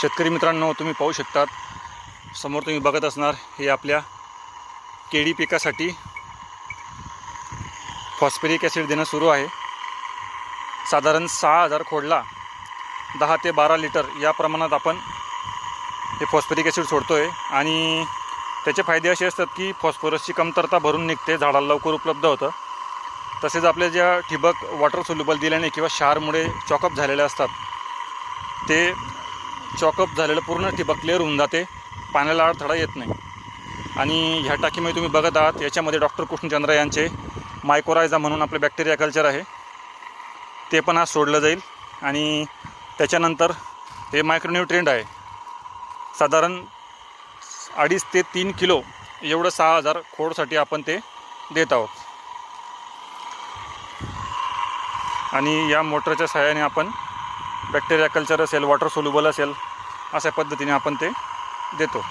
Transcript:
शेतकरी मित्रांनो तुम्ही पाहू शकतात समोर तुम्ही बघत असणार हे आपल्या केळी पिकासाठी फॉस्फेरिक ॲसिड देणं सुरू आहे. साधारण सहा हजार खोडला दहा ते बारा लिटर या प्रमाणात आपण हे फॉस्फेरिक ॲसिड सोडतो आहे आणि त्याचे फायदे असे असतात की फॉस्फरसची कमतरता भरून निघते झाडाला लवकर उपलब्ध होतं. तसेच आपल्या ज्या ठिबक वॉटर सोल्युबल दिल्याने किंवा क्षारमुळे चॉकअप झालेले असतात ते चॉकअप झालेलं पूर्ण ठिबक क्लिअर होऊन जाते. पाण्याला अडथळा येत नाही. आणि ह्या टाकीमध्ये तुम्ही बघत आहात याच्यामध्ये डॉक्टर कृष्णचंद्र यांचे मायकोरायझा म्हणून आपले बॅक्टेरिया कल्चर आहे. ते पण आज सोडलं जाईल. आणि त्याच्यानंतर हे मायक्रोन्यूट्रिएंट आहे. साधारण अडीच ते तीन किलो एवढं सहा हजार खोडसाठी आपण ते देत आहोत. आणि या मोटरच्या सहाय्याने आपण बॅक्टेरिया कल्चर असेल वॉटर सोल्युबल असेल अशा पद्धतीने आपण ते देतो.